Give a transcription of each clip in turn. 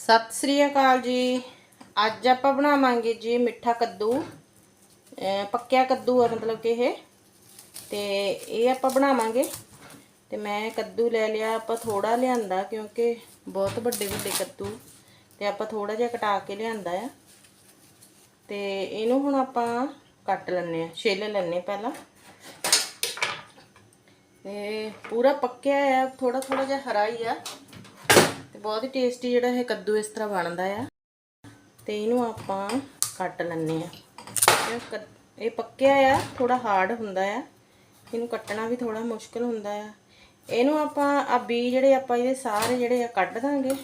ਸਤਿ ਸ੍ਰੀ ਅਕਾਲ ਜੀ। ਅੱਜ ਆਪਾਂ ਬਣਾਵਾਂਗੇ ਜੀ ਮਿੱਠਾ ਕੱਦੂ। ਪੱਕਿਆ ਕੱਦੂ ਆ ਮਤਲਬ ਕਿ ਇਹ। ਤੇ ਇਹ ਆਪਾਂ ਬਣਾਵਾਂਗੇ। ਤੇ ਮੈਂ ਕੱਦੂ ਲੈ ਲਿਆ, ਆਪਾਂ ਥੋੜਾ ਲਿਆਂਦਾ ਕਿਉਂਕਿ ਬਹੁਤ ਵੱਡੇ ਵੱਡੇ ਕੱਦੂ। ਤੇ ਆਪਾਂ ਥੋੜਾ ਜਿਹਾ ਕਟਾ ਕੇ ਲਿਆਂਦਾ ਆ। ਤੇ ਇਹਨੂੰ ਹੁਣ ਆਪਾਂ ਕੱਟ ਲੈਣੇ ਆ, ਛਿੱਲ ਲੈਣੇ ਪਹਿਲਾਂ। ਤੇ ਪੂਰਾ ਪੱਕਿਆ ਆ ਥੋੜਾ ਥੋੜਾ ਜਿਹਾ ਹਰਾ ਹੀ ਆ। ਬਹੁਤ ਹੀ ਟੇਸਟੀ ਜਿਹੜਾ ਇਹ ਕੱਦੂ ਇਸ ਤਰ੍ਹਾਂ ਬਣਦਾ ਆ। ਤੇ ਇਹਨੂੰ ਆਪਾਂ ਕੱਟ ਲੈਣੇ ਆ। ਇਹ ਇਹ ਪੱਕਿਆ ਆ ਥੋੜਾ ਹਾਰਡ ਹੁੰਦਾ ਆ। ਇਹਨੂੰ ਕੱਟਣਾ ਵੀ ਥੋੜਾ ਮੁਸ਼ਕਲ ਹੁੰਦਾ ਆ। ਇਹਨੂੰ ਆਪਾਂ ਆ ਬੀ ਜਿਹੜੇ ਆਪਾਂ ਇਹਦੇ ਸਾਰੇ ਜਿਹੜੇ ਆ ਕੱਢ ਦਾਂਗੇ।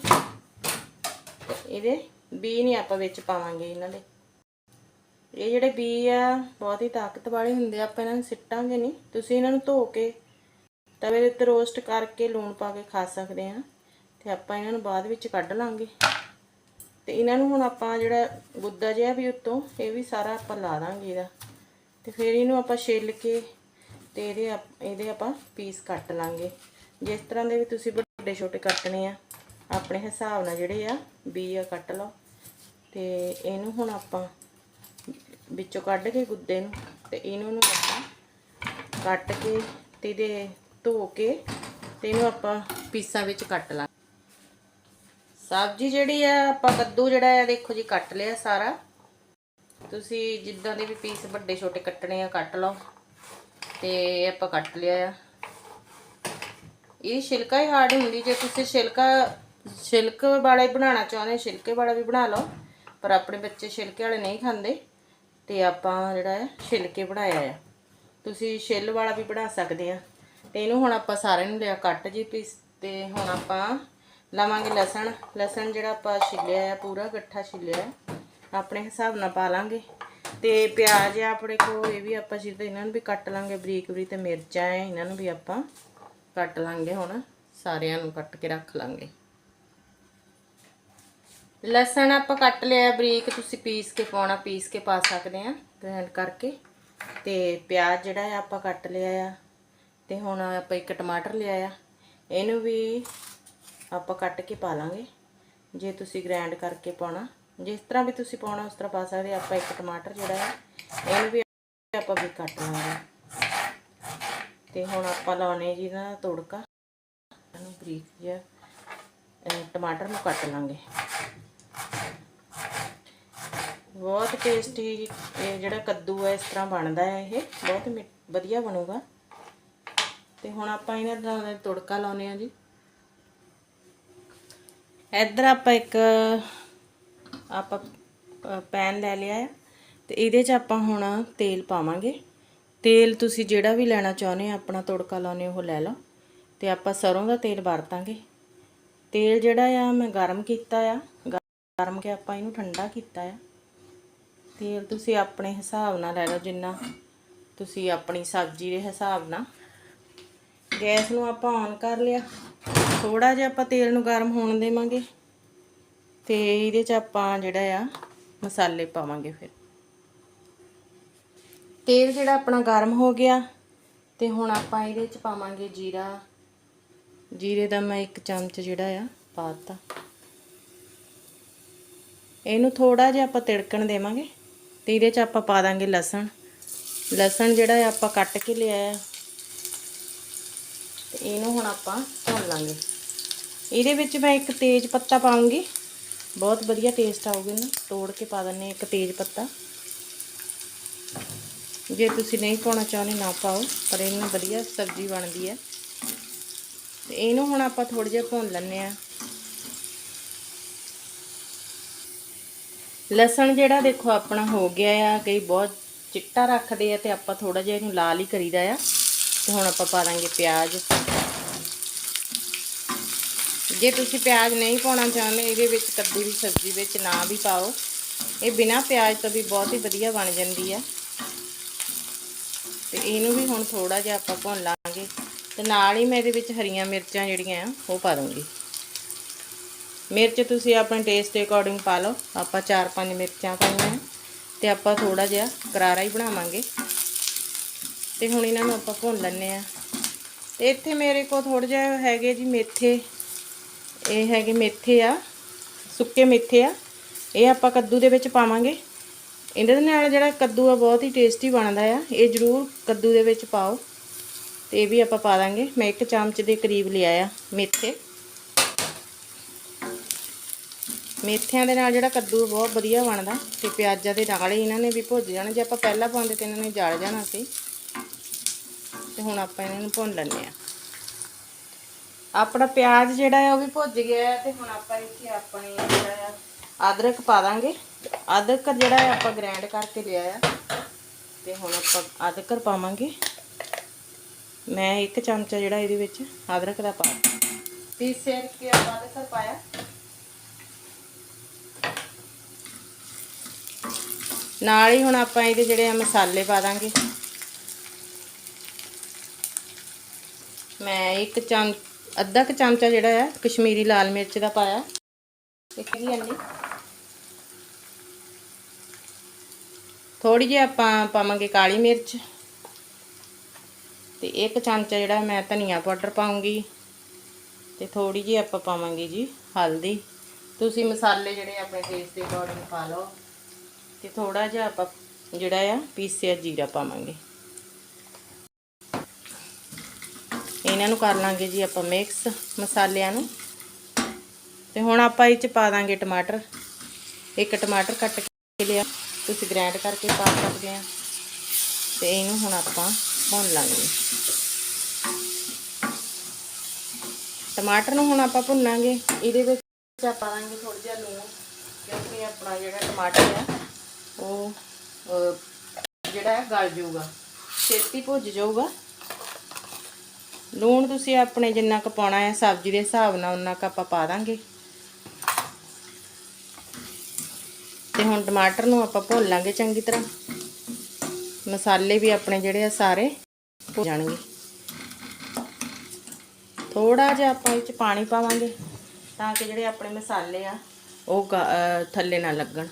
ਇਹਦੇ ਬੀ ਨਹੀਂ ਆਪਾਂ ਵਿੱਚ ਪਾਵਾਂਗੇ ਇਹਨਾਂ ਦੇ। ਇਹ ਜਿਹੜੇ ਬੀ ਆ, ਬਹੁਤ ਹੀ ਤਾਕਤ ਵਾਲੇ ਹੁੰਦੇ ਆ, ਆਪਾਂ ਇਹਨਾਂ ਨੂੰ ਸਿੱਟਾਂਗੇ ਨਹੀਂ ਤੁਸੀਂ ਇਹਨਾਂ ਨੂੰ ਧੋ ਕੇ ਤਵੇ ਦੇ ਉੱਤੇ ਰੋਸਟ ਕਰਕੇ ਲੂਣ ਪਾ ਕੇ ਖਾ ਸਕਦੇ ਆ। ਤੇ ਆਪਾਂ ਇਹਨਾਂ ਨੂੰ ਬਾਅਦ ਵਿੱਚ ਕੱਢ ਲਾਂਗੇ। ਤੇ ਇਹਨਾਂ ਨੂੰ ਹੁਣ ਆਪਾਂ ਜਿਹੜਾ ਗੁੱਦਾ ਜਿਹਾ ਵੀ ਉੱਤੋਂ, ਇਹ ਵੀ ਸਾਰਾ ਆਪਾਂ ਲਾ ਦਾਂਗੇ ਇਹਦਾ। ਤੇ ਫਿਰ ਇਹਨੂੰ ਆਪਾਂ ਛਿੱਲ ਕੇ ਤੇ ਇਹਦੇ ਆਪ- ਇਹਦੇ ਆਪਾਂ ਪੀਸ ਕੱਟ ਲਾਂਗੇ। ਜਿਸ ਤਰ੍ਹਾਂ ਦੇ ਵੀ ਤੁਸੀਂ ਵੱਡੇ ਛੋਟੇ ਕੱਟਣੇ ਆ, ਆਪਣੇ ਹਿਸਾਬ ਨਾਲ ਜਿਹੜੇ ਆ ਬੀ ਆ ਕੱਟ ਲਓ। ਤੇ ਇਹਨੂੰ ਹੁਣ ਆਪਾਂ ਵਿੱਚੋਂ ਕੱਢ ਕੇ ਗੁੱਦੇ ਨੂੰ ਤੇ ਇਹਨੂੰ ਨੂੰ ਆਪਾਂ ਕੱਟ ਕੇ ਤੇ ਇਹਦੇ ਧੋ ਕੇ ਤੇ ਇਹਨੂੰ ਆਪਾਂ ਪੀਸਾਂ ਵਿੱਚ ਕੱਟ ਲਾਂ ਸਬਜ਼ੀ ਜਿਹੜੀ ਆ, ਆਪਾਂ ਕੱਦੂ ਜਿਹੜਾ ਆ, ਦੇਖੋ ਜੀ, ਕੱਟ ਲਿਆ ਸਾਰਾ। ਤੁਸੀਂ ਜਿੱਦਾਂ ਦੇ ਵੀ ਪੀਸ ਵੱਡੇ ਛੋਟੇ ਕੱਟਣੇ ਆ, ਕੱਟ ਲਓ। ਤੇ ਆਪਾਂ ਕੱਟ ਲਿਆ ਆ। ਇਹ ਛਿਲਕਾ ਹੀ ਹਾਰਡ ਹੁੰਦੀ, ਜੇ ਤੁਸੀਂ ਛਿਲਕਾ, ਛਿਲਕ ਵਾਲਾ ਹੀ ਬਣਾਉਣਾ ਚਾਹੁੰਦੇ ਛਿਲਕੇ ਵਾਲਾ ਵੀ ਬਣਾ ਲਓ। ਪਰ ਆਪਣੇ ਬੱਚੇ ਛਿਲਕੇ ਵਾਲੇ ਨਹੀਂ ਖਾਂਦੇ। ਤੇ ਆਪਾਂ ਜਿਹੜਾ ਹੈ ਛਿਲਕੇ ਬਣਾਇਆ ਆ। ਤੁਸੀਂ ਛਿੱਲ ਵਾਲਾ ਵੀ ਬਣਾ ਸਕਦੇ ਆ। ਤੇ ਇਹਨੂੰ ਹੁਣ ਆਪਾਂ ਸਾਰਿਆਂ ਨੂੰ ਲਿਆ, ਕੱਟ ਜੀ ਪੀਸ। ਤੇ ਹੁਣ ਆਪਾਂ ਲਾਵਾਂਗੇ ਲਸਣ। ਲਸਣ ਜਿਹੜਾ ਆਪਾਂ ਛਿੱਲਿਆ ਆ, ਪੂਰਾ ਇਕੱਠਾ ਛਿੱਲਿਆ ਆਪਣੇ ਹਿਸਾਬ ਨਾਲ ਪਾ ਲਾਂਗੇ। ਤੇ ਪਿਆਜ਼ ਆ, ਆਪਣੇ ਕੋਲ ਇਹ ਵੀ ਆਪਾਂ ਜਿੱਦਾਂ ਇਹਨਾਂ ਨੂੰ ਵੀ ਕੱਟ ਲਾਂਗੇ ਬਰੀਕ ਬਰੀਕ ਤੇ ਮਿਰਚਾਂ ਹੈ ਇਹਨਾਂ ਨੂੰ ਵੀ ਆਪਾਂ ਕੱਟ ਲਾਂਗੇ ਹੁਣ। ਸਾਰਿਆਂ ਨੂੰ ਕੱਟ ਕੇ ਰੱਖ ਲਾਂਗੇ। ਲਸਣ ਆਪਾਂ ਕੱਟ ਲਿਆ, ਬਰੀਕ ਤੁਸੀਂ ਪੀਸ ਕੇ ਪਾਉਣਾ, ਪੀਸ ਕੇ ਪਾ ਸਕਦੇ ਆ ਗ੍ਰਾਈਂਡ ਕਰਕੇ। ਤੇ ਪਿਆਜ਼ ਜਿਹੜਾ ਆ ਆਪਾਂ ਕੱਟ ਲਿਆ ਆ, ਤੇ ਹੁਣ ਆਪਾਂ ਇੱਕ ਟਮਾਟਰ ਲਿਆ ਆ। ਇਹਨੂੰ ਵੀ ਆਪਾਂ ਕੱਟ ਕੇ ਪਾ ਲਾਂਗੇ। ਜੇ ਤੁਸੀਂ ਗ੍ਰਾਈਂਡ ਕਰਕੇ ਪਾਉਣਾ, ਜਿਸ ਤਰ੍ਹਾਂ ਵੀ ਤੁਸੀਂ ਪਾਉਣਾ, ਉਸ ਤਰ੍ਹਾਂ ਪਾ ਸਕਦੇ ਆਪਾਂ ਇੱਕ ਟਮਾਟਰ ਜਿਹੜਾ ਹੈ, ਇਹਨੂੰ ਵੀ ਆਪਾਂ ਵੀ ਕੱਟ ਲਾਂਗੇ। ਤੇ ਹੁਣ ਆਪਾਂ ਲਾਉਣੇ ਜੀ ਦਾ ਤੜਕਾ। ਇਹਨੂੰ ਬਰੀਕ ਜਿਹਾ ਟਮਾਟਰ ਨੂੰ ਕੱਟ ਲਾਂਗੇ। ਬਹੁਤ ਟੇਸਟੀ ਇਹ ਜਿਹੜਾ ਕੱਦੂ ਹੈ, ਇਸ ਤਰ੍ਹਾਂ ਬਣਦਾ ਹੈ ਇਹ। ਬਹੁਤ ਮਿ- ਵਧੀਆ ਬਣੂਗਾ। ਤੇ ਹੁਣ ਆਪਾਂ ਇਹਨਾਂ ਦਾ ਤੜਕਾ ਲਾਉਨੇ ਆ ਜੀ। ਇੱਧਰ ਆਪਾਂ ਇੱਕ, ਆਪਾਂ ਪੈਨ ਲੈ ਲਿਆ ਆ। ਤੇ ਇਹਦੇ 'ਚ ਆਪਾਂ ਹੁਣ ਤੇਲ ਪਾਵਾਂਗੇ। ਤੇਲ ਤੁਸੀਂ ਜਿਹੜਾ ਵੀ ਲੈਣਾ ਚਾਹੁੰਦੇ ਆ, ਆਪਣਾ ਤੜਕਾ ਲਾਉਨੇ ਉਹ ਲੈ ਲਓ। ਤੇ ਆਪਾਂ ਸਰੋਂ ਦਾ ਤੇਲ ਵਰਤਾਂਗੇ। ਤੇਲ ਜਿਹੜਾ ਆ, ਮੈਂ ਗਰਮ ਕੀਤਾ ਆ। ਗਰਮ ਕੇ ਆਪਾਂ ਇਹਨੂੰ ਠੰਡਾ ਕੀਤਾ ਆ। ਤੇਲ ਤੁਸੀਂ ਆਪਣੇ ਹਿਸਾਬ ਨਾਲ ਲੈ ਲਓ, ਜਿੰਨਾ ਤੁਸੀਂ ਆਪਣੀ ਸਬਜ਼ੀ ਦੇ ਹਿਸਾਬ ਨਾਲ। ਗੈਸ ਨੂੰ ਆਪਾਂ ਔਨ ਕਰ ਲਿਆ। ਥੋੜਾ ਜਿਹਾ ਆਪਾਂ ਤੇਲ ਨੂੰ ਗਰਮ ਹੋਣ ਦੇਵਾਂਗੇ। ਤੇ ਇਹਦੇ 'ਚ ਆਪਾਂ ਜਿਹੜਾ ਆ, ਮਸਾਲੇ ਪਾਵਾਂਗੇ ਫਿਰ। ਤੇਲ ਜਿਹੜਾ ਆਪਣਾ ਗਰਮ ਹੋ ਗਿਆ, ਤੇ ਹੁਣ ਆਪਾਂ ਇਹਦੇ 'ਚ ਪਾਵਾਂਗੇ ਜੀਰਾ। ਜੀਰੇ ਦਾ ਮੈਂ ਇੱਕ ਚਮਚ ਜਿਹੜਾ ਆ, ਪਾਤਾ। ਇਹਨੂੰ ਥੋੜਾ ਜਿਹਾ ਆਪਾਂ ਤਿੜਕਣ ਦੇਵਾਂਗੇ। ਤੇ ਇਹਦੇ 'ਚ ਆਪਾਂ ਪਾ ਦਾਂਗੇ ਲਸਣ। ਲਸਣ ਜਿਹੜਾ ਆ, ਆਪਾਂ ਕੱਟ ਕੇ ਲਿਆ ਆ। ਤੇ ਇਹਨੂੰ ਹੁਣ ਆਪਾਂ ਭੁੰਨ ਲਾਂਗੇ। ਇਹਦੇ ਵਿੱਚ ਮੈਂ ਇੱਕ ਤੇਜ ਪੱਤਾ ਪਾਉਂਗੀ। ਬਹੁਤ ਵਧੀਆ ਟੇਸਟ ਆਊਗਾ ਇਹਨੂੰ। ਤੋੜ ਕੇ ਪਾ ਦਿੰਨੇ ਇੱਕ ਤੇਜ ਪੱਤਾ। ਜੇ ਤੁਸੀਂ ਨਹੀਂ ਪਾਉਣਾ ਚਾਹੁੰਦੇ ਨਾ ਪਾਓ, ਪਰ ਇਹਨੂੰ ਵਧੀਆ ਸਬਜ਼ੀ ਬਣਦੀ ਹੈ। ਤੇ ਇਹਨੂੰ ਹੁਣ ਆਪਾਂ ਥੋੜਾ ਜਿਹਾ ਭੁੰਨ ਲੈਣੇ ਆ ਲਸਣ ਜਿਹੜਾ ਦੇਖੋ ਆਪਣਾ ਹੋ ਗਿਆ ਆ, ਕਈ ਬਹੁਤ ਚਿੱਟਾ ਰੱਖਦੇ ਆ ਤੇ ਆਪਾਂ ਥੋੜਾ ਜਿਹਾ ਇਹਨੂੰ ਲਾਲ ਹੀ ਕਰੀਦਾ ਆ। ਤੇ ਹੁਣ ਆਪਾਂ ਪਾ ਦਾਂਗੇ ਪਿਆਜ਼। ਜੇ ਤੁਸੀਂ ਪਿਆਜ਼ ਨਹੀਂ ਪਾਉਣਾ ਚਾਹੁੰਦੇ, ਇਹਦੇ ਵਿੱਚ ਕੱਦੂ ਦੀ ਸਬਜ਼ੀ ਵਿੱਚ ਨਾ ਵੀ ਪਾਓ। ਇਹ ਬਿਨਾ ਪਿਆਜ਼ ਤੋਂ ਵੀ ਬਹੁਤ ਹੀ ਵਧੀਆ ਬਣ ਜਾਂਦੀ ਆ। ਤੇ ਇਹਨੂੰ ਵੀ ਹੁਣ ਥੋੜਾ ਜਿਹਾ ਆਪਾਂ ਭੁੰਨ ਲਾਂਗੇ। ਤੇ ਨਾਲ ਹੀ ਮੈਂ ਇਹਦੇ ਵਿੱਚ ਹਰੀਆਂ ਮਿਰਚਾਂ ਜਿਹੜੀਆਂ ਆ, ਉਹ ਪਾ ਦੂੰਗੀ। ਮਿਰਚ ਤੁਸੀਂ ਆਪਣੇ ਟੇਸਟ ਦੇ ਅਕੋਰਡਿੰਗ ਪਾ ਲਓ। ਆਪਾਂ 4-5 ਮਿਰਚਾਂ ਪਾਈਆਂ ਤੇ ਆਪਾਂ ਥੋੜਾ ਜਿਹਾ ਕਰਾਰਾ ਹੀ ਬਣਾਵਾਂਗੇ। ਤੇ ਹੁਣ ਇਹਨਾਂ ਨੂੰ ਆਪਾਂ ਭੁੰਨ ਲੈਣੇ ਆ। ਤੇ ਇੱਥੇ ਮੇਰੇ ਕੋਲ ਥੋੜੇ ਜਿਹਾ ਹੈਗੇ ਜੀ ਮੇਥੇ। ਇਹ ਹੈਗੇ ਮੇਥੇ ਆ, ਸੁੱਕੇ ਮੇਥੇ ਆ। ਇਹ ਆਪਾਂ ਕੱਦੂ ਦੇ ਵਿੱਚ ਪਾਵਾਂਗੇ। ਇਹਦੇ ਨਾਲ ਜਿਹੜਾ ਕੱਦੂ ਆ, ਬਹੁਤ ਹੀ ਟੇਸਟੀ ਬਣਦਾ ਆ। ਇਹ ਜ਼ਰੂਰ ਕੱਦੂ ਦੇ ਵਿੱਚ ਪਾਓ। ਤੇ ਇਹ ਵੀ ਆਪਾਂ ਪਾ ਦਾਂਗੇ। ਮੈਂ ਇੱਕ ਚਮਚ ਦੇ ਕਰੀਬ ਲਿਆ ਆ ਮੇਥੇ। ਮੇਥਿਆਂ ਦੇ ਨਾਲ ਜਿਹੜਾ ਕੱਦੂ ਬਹੁਤ ਵਧੀਆ ਬਣਦਾ। ਤੇ ਪਿਆਜ਼ਾਂ ਦੇ ਨਾਲ ਹੀ ਇਹਨਾਂ ਨੇ ਵੀ ਭੁੱਜ ਜਾਣਾ। ਜੇ ਆਪਾਂ ਪਹਿਲਾਂ ਪਾਉਂਦੇ ਤੇ ਇਹਨਾਂ ਨੇ ਜਲ ਜਾਣਾ ਸੀ। ਤੇ ਹੁਣ ਆਪਾਂ ਇਹਨਾਂ ਨੂੰ ਭੁੰਨ ਲੈਂਦੇ ਆ। ਆਪਣਾ ਪਿਆਜ਼ ਜਿਹੜਾ ਹੈ ਉਹ ਵੀ ਭੁੱਜ ਗਿਆ ਹੈ ਤੇ ਹੁਣ ਆਪਾਂ ਇੱਥੇ ਆਪਣੇ ਜਿਹੜਾ ਆ ਅਦਰਕ ਪਾ ਦਾਂਗੇ। ਅਦਰਕ ਜਿਹੜਾ ਹੈ ਆਪਾਂ ਗ੍ਰਾਈਂਡ ਕਰਕੇ ਲਿਆ ਆ। ਤੇ ਹੁਣ ਆਪਾਂ ਅਦਰਕ ਪਾਵਾਂਗੇ। ਮੈਂ ਇੱਕ ਚਮਚਾ ਜਿਹੜਾ ਇਹਦੇ ਵਿੱਚ ਅਦਰਕ ਦਾ ਪਾ ਪੀਸੇ ਕੇ ਆਪਾਂ ਅਦਰਕ ਪਾਇਆ। ਨਾਲ ਹੀ ਹੁਣ ਆਪਾਂ ਇਹਦੇ ਜਿਹੜੇ ਆ ਮਸਾਲੇ ਪਾ ਦਾਂਗੇ। ਮੈਂ ਇੱਕ ਚਮਚ ਅੱਧਾ ਕੁ ਚਮਚਾ ਜਿਹੜਾ ਆ, ਕਸ਼ਮੀਰੀ ਲਾਲ ਮਿਰਚ ਦਾ ਪਾਇਆ। ਇੱਕ ਹੀ ਅੰਨੀ ਥੋੜੀ ਜਿਹੀ ਆਪਾਂ ਪਾਵਾਂਗੇ ਕਾਲੀ ਮਿਰਚ। ਤੇ ਇੱਕ ਚਮਚਾ ਜਿਹੜਾ ਮੈਂ ਧਨੀਆ ਪਾਊਡਰ ਪਾਉਂਗੀ ਤੇ ਥੋੜੀ ਜਿਹੀ ਆਪਾਂ ਪਾਵਾਂਗੇ ਜੀ ਹਲਦੀ। ਤੁਸੀਂ ਮਸਾਲੇ ਜਿਹੜੇ ਆਪਣੇ ਟੇਸਟ ਦੇ ਅਕੋਰਡਿੰਗ ਪਾ ਲਓ। ਤੇ ਥੋੜਾ ਜਿਹਾ ਆਪਾਂ ਜਿਹੜਾ ਆ, ਪੀਸਿਆ ਜੀਰਾ ਪਾਵਾਂਗੇ। ਇਹਨਾਂ ਨੂੰ ਕਰ ਲਾਂਗੇ ਜੀ ਆਪਾਂ ਮਿਕਸ ਮਸਾਲਿਆਂ ਨੂੰ। ਤੇ ਹੁਣ ਆਪਾਂ ਇਹ ਚ ਪਾ ਦਾਂਗੇ ਟਮਾਟਰ। ਇੱਕ ਟਮਾਟਰ ਕੱਟ ਕੇ ਲਿਆ। ਤੁਸੀਂ ਗ੍ਰਾਈਂਡ ਕਰਕੇ ਪਾ ਸਕਦੇ ਆ। ਤੇ ਇਹਨੂੰ ਹੁਣ ਆਪਾਂ ਭੁੰਨ ਲਾਂਗੇ। ਟਮਾਟਰ ਨੂੰ ਹੁਣ ਆਪਾਂ ਭੁੰਨਾਂਗੇ। ਇਹਦੇ ਵਿੱਚ ਆਪਾਂ ਪਾਵਾਂਗੇ ਥੋੜਾ ਜਿਹਾ ਲੂਣ। ਕਿਉਂਕਿ ਆਪਣਾ ਜਿਹੜਾ ਟਮਾਟਰ ਆ, ਉਹ ਜਿਹੜਾ ਗਲ ਜਾਊਗਾ। ਛੇਤੀ ਭੁੱਜ ਜਾਊਗਾ। ਲੂਣ ਤੁਸੀਂ ਆਪਣੇ ਜਿੰਨਾ ਕੁ ਪਾਉਣਾ ਹੈ, ਸਬਜ਼ੀ ਦੇ ਹਿਸਾਬ ਨਾਲ ਉਨਾ ਕੁ ਆਪਾਂ ਪਾ ਦਾਂਗੇ। ਤੇ ਹੁਣ ਟਮਾਟਰ ਨੂੰ ਆਪਾਂ ਭੁੰਨ ਲਾਂਗੇ ਚੰਗੀ ਤਰ੍ਹਾਂ। ਮਸਾਲੇ ਵੀ ਆਪਣੇ ਜਿਹੜੇ ਆ ਸਾਰੇ ਭੁੱਜ ਜਾਣਗੇ। ਥੋੜਾ ਜਿਹਾ ਆਪਾਂ ਇਹ ਚ ਪਾਣੀ ਪਾਵਾਂਗੇ ਤਾਂ ਕਿ ਜਿਹੜੇ ਆਪਣੇ ਮਸਾਲੇ ਆ, ਉਹ ਗ- ਅਹ, ਥੱਲੇ ਨਾ ਲੱਗਣ।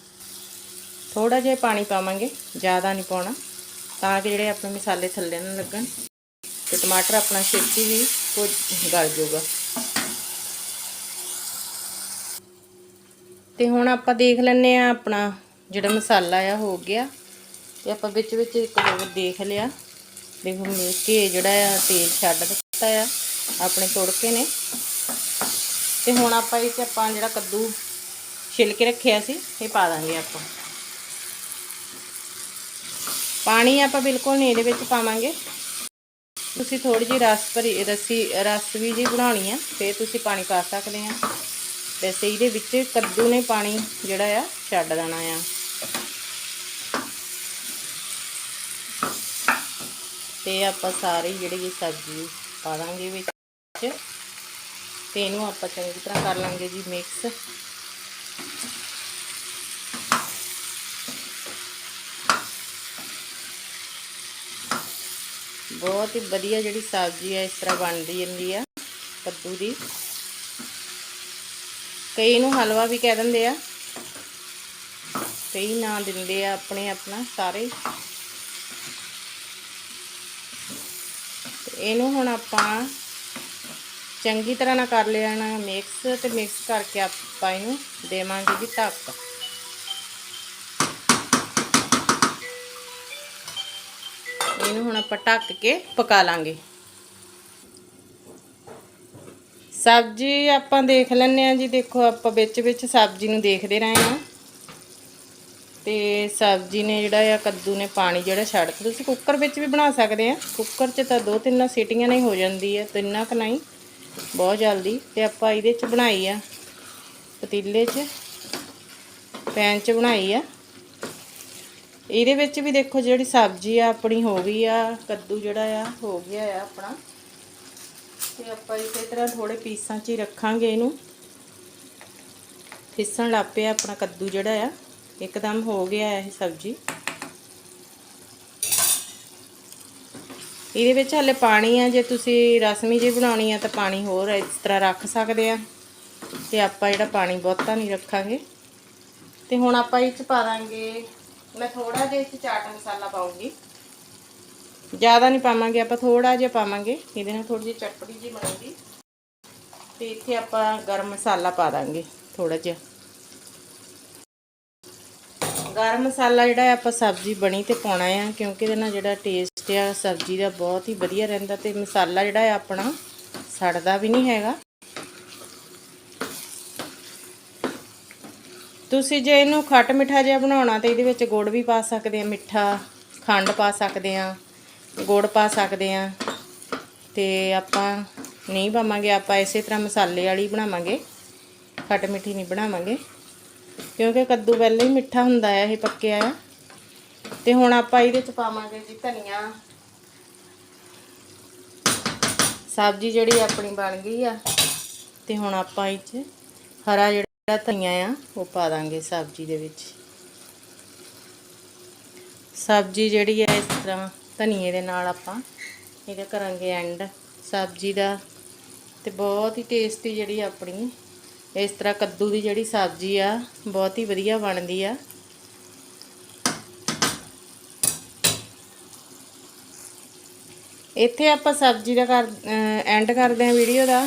ਥੋੜਾ ਜਿਹਾ ਪਾਣੀ ਪਾਵਾਂਗੇ, ਜ਼ਿਆਦਾ ਨਹੀਂ ਪਾਉਣਾ ਤਾਂ ਕਿ ਜਿਹੜੇ ਆਪਣੇ ਮਸਾਲੇ ਥੱਲੇ ਨਾ ਲੱਗਣ। ਤੇ ਟਮਾਟਰ ਆਪਣਾ ਛੇਤੀ ਵੀ ਭੁੱਜ ਗਲ ਜਾਊਗਾ। ਤੇ ਹੁਣ ਆਪਾਂ ਦੇਖ ਲੈਨੇ ਆ ਆਪਣਾ ਜਿਹੜਾ ਮਸਾਲਾ ਆ, ਹੋ ਗਿਆ। ਤੇ ਆਪਾਂ ਵਿੱਚ ਵਿੱਚ ਇੱਕ ਹੋਰ ਦੇਖ ਲਿਆ। ਦੇਖੋ ਮੇਰੇ ਕੇ ਜਿਹੜਾ ਆ ਤੇਲ ਛੱਡ ਦਿੱਤਾ ਆ, ਆਪਣੇ ਤੁੜਕੇ ਨੇ। ਤੇ ਹੁਣ ਆਪਾਂ ਇਹ ਚ ਆਪਾਂ ਜਿਹੜਾ ਕੱਦੂ ਛਿਲ ਕੇ ਰੱਖਿਆ ਸੀ, ਇਹ ਪਾ ਦਾਂਗੇ ਆਪਾਂ। ਪਾਣੀ ਆਪਾਂ ਬਿਲਕੁਲ ਨਹੀਂ ਇਹਦੇ ਵਿੱਚ ਪਾਵਾਂਗੇ। ਤੁਸੀਂ ਥੋੜੀ ਜਿਹੀ ਰਸ ਭਰੀ, ਰੱਸੀ, ਰਸ ਵੀ ਜੀ ਬਣਾਉਣੀ ਆ ਤੇ ਤੁਸੀਂ ਪਾਣੀ ਪਾ ਸਕਦੇ ਆ। ਵੈਸੇ ਇਹਦੇ ਵਿੱਚ ਕੱਦੂ ਨੇ ਪਾਣੀ ਜਿਹੜਾ ਆ, ਛੱਡ ਦੇਣਾ ਆ। ਤੇ ਆਪਾਂ ਸਾਰੀ ਜਿਹੜੀ ਇਹ ਸਬਜ਼ੀ ਪਾ ਦਾਂਗੇ ਵਿੱਚ। ਤੇ ਇਹਨੂੰ ਆਪਾਂ ਚੰਗੀ ਤਰ੍ਹਾਂ ਕਰ ਲਾਂਗੇ ਜੀ ਮਿਕਸ ਬਹੁਤ ਹੀ ਵਧੀਆ ਜਿਹੜੀ ਸਬਜ਼ੀ ਹੈ, ਇਸ ਤਰ੍ਹਾਂ ਬਣਦੀ ਜਾਂਦੀ ਆ ਕੱਦੂ ਦੀ। ਕਈ ਨੂੰ ਹਲਵਾ ਵੀ ਕਹਿ ਦਿੰਦੇ ਆ। ਕਈ ਨਾਂ ਦਿੰਦੇ ਆ ਆਪਣੇ ਆਪਣਾ ਸਾਰੇ। ਇਹਨੂੰ ਹੁਣ ਆਪਾਂ ਚੰਗੀ ਤਰ੍ਹਾਂ ਨਾਲ ਕਰ ਲੈਣਾ ਮਿਕਸ, ਤੇ ਮਿਕਸ ਕਰਕੇ ਆਪਾਂ ਇਹਨੂੰ ਦੇਵਾਂਗੇ ਜੀ ਧੱਕ ਇਹਨੂੰ ਹੁਣ ਆਪਾਂ ਢੱਕ ਕੇ ਪਕਾ ਲਾਂਗੇ। ਸਬਜ਼ੀ ਆਪਾਂ ਦੇਖ ਲੈਂਦੇ ਆ ਜੀ, ਦੇਖੋ ਆਪਾਂ ਵਿੱਚ ਵਿੱਚ ਸਬਜ਼ੀ ਨੂੰ ਦੇਖਦੇ ਰਹੇ ਹਾਂ। ਤੇ ਸਬਜ਼ੀ ਨੇ ਜਿਹੜਾ ਆ, ਕੱਦੂ ਨੇ ਪਾਣੀ ਜਿਹੜਾ ਛੱਡ ਤਾ ਤੁਸੀਂ ਕੁੱਕਰ ਵਿੱਚ ਵੀ ਬਣਾ ਸਕਦੇ ਆ ਕੁੱਕਰ 'ਚ ਤਾਂ ਦੋ ਤਿੰਨ ਸੀਟੀਆਂ ਨਹੀਂ ਹੋ ਜਾਂਦੀ ਹੈ ਤਿੰਨਾਂ ਕ ਨਹੀਂ। ਬਹੁਤ ਜਲਦੀ। ਤੇ ਆਪਾਂ ਇਹਦੇ 'ਚ ਬਣਾਈ ਆ, ਪਤੀਲੇ 'ਚ। ਪੈਨ 'ਚ ਬਣਾਈ ਆ। ਇਹਦੇ ਵਿੱਚ ਵੀ ਦੇਖੋ ਜਿਹੜੀ ਸਬਜ਼ੀ ਆ, ਆਪਣੀ ਹੋ ਗਈ ਆ, ਕੱਦੂ ਜਿਹੜਾ ਆ, ਹੋ ਗਿਆ ਆ ਆਪਣਾ। ਤੇ ਆਪਾਂ ਇਸੇ ਤਰ੍ਹਾਂ ਥੋੜੇ ਪੀਸਾਂ 'ਚ ਹੀ ਰੱਖਾਂਗੇ ਇਹਨੂੰ। ਫਿਸਣ ਲੱਗ ਪਿਆ ਆਪਣਾ ਕੱਦੂ ਜਿਹੜਾ ਆ। ਇੱਕਦਮ ਹੋ ਗਿਆ ਇਹ ਸਬਜ਼ੀ। ਇਹਦੇ ਵਿੱਚ ਹਲੇ ਪਾਣੀ ਆ, ਜੇ ਤੁਸੀਂ ਰਸਮੀ ਜੀ ਬਣਾਉਣੀ ਆ ਤਾਂ ਪਾਣੀ ਹੋਰ ਇਸ ਤਰ੍ਹਾਂ ਰੱਖ ਸਕਦੇ ਆ। ਤੇ ਆਪਾਂ ਜਿਹੜਾ ਪਾਣੀ ਬਹੁਤਾ ਨਹੀਂ ਰੱਖਾਂਗੇ। ਤੇ ਹੁਣ ਆਪਾਂ ਇਹ ਚ ਪਾ ਦਾਂਗੇ ਮੈਂ ਥੋੜਾ ਜਿਹਾ ਇਸ ਚ ਚਾਟ ਮਸਾਲਾ ਪਾਉਂਗੀ ਜ਼ਿਆਦਾ ਨਹੀਂ ਪਾਵਾਂਗੇ, ਆਪਾਂ ਥੋੜਾ ਜਿਹਾ ਪਾਵਾਂਗੇ। ਇਹਦੇ ਨਾਲ ਥੋੜੀ ਜਿਹੀ ਚਟਪਟੀ ਜੀ ਬਣੂਗੀ। ਤੇ ਇੱਥੇ ਆਪਾਂ ਗਰਮ ਮਸਾਲਾ ਪਾ ਦਾਂਗੇ ਥੋੜਾ ਜਿਹਾ। ਗਰਮ ਮਸਾਲਾ ਜਿਹੜਾ ਆਪਾਂ ਸਬਜ਼ੀ ਬਣੀ ਤੇ ਪਾਉਣਾ ਆ, ਕਿਉਂਕਿ ਇਹਦੇ ਨਾਲ ਜਿਹੜਾ ਟੇਸਟ ਆ, ਸਬਜ਼ੀ ਦਾ ਬਹੁਤ ਹੀ ਵਧੀਆ ਰਹਿੰਦਾ ਤੇ ਮਸਾਲਾ ਜਿਹੜਾ ਆ ਆਪਣਾ ਸੜਦਾ ਵੀ ਨਹੀਂ ਹੈਗਾ। ਤੁਸੀਂ ਜੇ ਇਹਨੂੰ ਖੱਟ ਮਿੱਠਾ ਜਿਹਾ ਬਣਾਉਣਾ ਤੇ ਇਹਦੇ ਵਿੱਚ ਗੁੜ ਵੀ ਪਾ ਸਕਦੇ ਆ, ਮਿੱਠਾ, ਖੰਡ ਪਾ ਸਕਦੇ ਆ, ਗੁੜ ਪਾ ਸਕਦੇ ਆ। ਤੇ ਆਪਾਂ ਨਹੀਂ ਪਾਵਾਂਗੇ, ਆਪਾਂ ਇਸੇ ਤਰ੍ਹਾਂ ਮਸਾਲੇ ਵਾਲੀ ਬਣਾਵਾਂਗੇ। ਖੱਟ ਮਿੱਠੀ ਨਹੀਂ ਬਣਾਵਾਂਗੇ, ਕਿਉਂਕਿ ਕੱਦੂ ਪਹਿਲਾਂ ਹੀ ਮਿੱਠਾ ਹੁੰਦਾ ਹੈ ਇਹ ਪੱਕਿਆ ਆ। ਤੇ ਹੁਣ ਆਪਾਂ ਇਹਦੇ ਚ ਪਾਵਾਂਗੇ ਜੀ ਧਨੀਆ। ਸਬਜ਼ੀ ਜਿਹੜੀ ਆਪਣੀ ਬਣ ਗਈ ਆ, ਤੇ ਹੁਣ ਆਪਾਂ ਇਹ ਚ ਹਰਾ ਜਿਹੜਾ ਧਨੀਆ ਆ, ਉਹ ਪਾ ਦਾਂਗੇ ਸਬਜ਼ੀ ਦੇ ਵਿੱਚ। ਸਬਜ਼ੀ ਜਿਹੜੀ ਹੈ ਇਸ ਤਰ੍ਹਾਂ ਧਨੀਏ ਦੇ ਨਾਲ ਆਪਾਂ ਇਹਦਾ ਕਰਾਂਗੇ ਐਂਡ ਸਬਜ਼ੀ ਦਾ ਤੇ ਬਹੁਤ ਹੀ ਟੇਸਟੀ ਜਿਹੜੀ ਆਪਣੀ, ਇਸ ਤਰ੍ਹਾਂ ਕੱਦੂ ਦੀ ਜਿਹੜੀ ਸਬਜ਼ੀ ਆ, ਬਹੁਤ ਹੀ ਵਧੀਆ ਬਣਦੀ ਆ। ਇੱਥੇ ਆਪਾਂ ਸਬਜ਼ੀ ਦਾ ਕਰ ਐਂਡ ਕਰਦੇ ਹਾਂ ਵੀਡੀਓ ਦਾ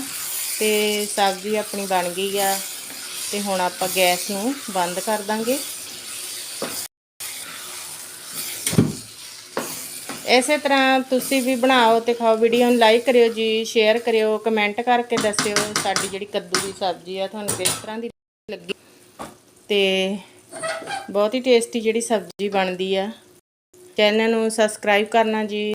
ਤੇ ਸਬਜ਼ੀ ਆਪਣੀ ਬਣ ਗਈ ਆ। ਤੇ ਹੁਣ ਆਪਾਂ ਗੈਸ ਨੂੰ ਬੰਦ ਕਰ ਦਾਂਗੇ। ਇਸੇ ਤਰ੍ਹਾਂ ਤੁਸੀਂ ਵੀ ਬਣਾਓ ਤੇ ਖਾਓ ਵੀਡੀਓ ਨੂੰ ਲਾਈਕ ਕਰਿਓ ਜੀ ਸ਼ੇਅਰ ਕਰਿਓ ਕਮੈਂਟ ਕਰਕੇ ਦੱਸਿਓ ਸਾਡੀ ਜਿਹੜੀ ਕੱਦੂ ਦੀ ਸਬਜ਼ੀ ਆ, ਤੁਹਾਨੂੰ ਕਿਸ ਤਰ੍ਹਾਂ ਦੀ ਲੱਗੀ। ਤੇ ਬਹੁਤ ਹੀ ਟੇਸਟੀ ਜਿਹੜੀ ਸਬਜ਼ੀ ਬਣਦੀ ਆ। ਚੈਨਲ ਨੂੰ ਸਬਸਕ੍ਰਾਈਬ ਕਰਨਾ ਜੀ।